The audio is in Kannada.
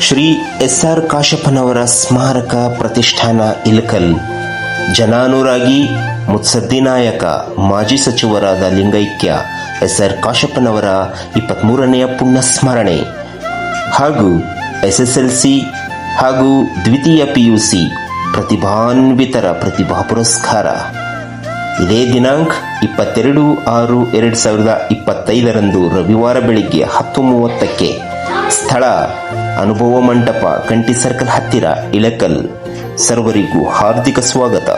ಶ್ರೀ ಎಸ್ ಆರ್ ಕಾಶಪ್ಪನವರ ಸ್ಮಾರಕ ಪ್ರತಿಷ್ಠಾನ ಇಲಕಲ್. ಜನಾನುರಾಗಿ ಮುತ್ಸದ್ದಿನಾಯಕ ಮಾಜಿ ಸಚಿವರಾದ ಲಿಂಗೈಕ್ಯ ಎಸ್ ಆರ್ ಕಾಶಪ್ಪನವರ ಇಪ್ಪತ್ತ್ಮೂರನೆಯ ಪುಣ್ಯಸ್ಮರಣೆ. ಹಾಗೂ ಎಸ್ಎಸ್ಎಲ್ಸಿ ಹಾಗೂ ದ್ವಿತೀಯ ಪಿಯುಸಿ ಪ್ರತಿಭಾನ್ವಿತರ ಪ್ರತಿಭಾ ಪುರಸ್ಕಾರ. ಇದೇ ದಿನಾಂಕ ಇಪ್ಪತ್ತೆರಡು ಆರು ಎರಡು ಸಾವಿರದ ಇಪ್ಪತ್ತೈದರಂದು ರವಿವಾರ ಬೆಳಿಗ್ಗೆ ಹತ್ತು ಮೂವತ್ತಕ್ಕೆ ಸ್ಥಳ ಅನುಭವ ಮಂಟಪ ಕಂಟಿ ಸರ್ಕಲ್ ಹತ್ತಿರ ಇಳಕಲ್. ಸರ್ವರಿಗೂ ಹಾರ್ದಿಕ ಸ್ವಾಗತ.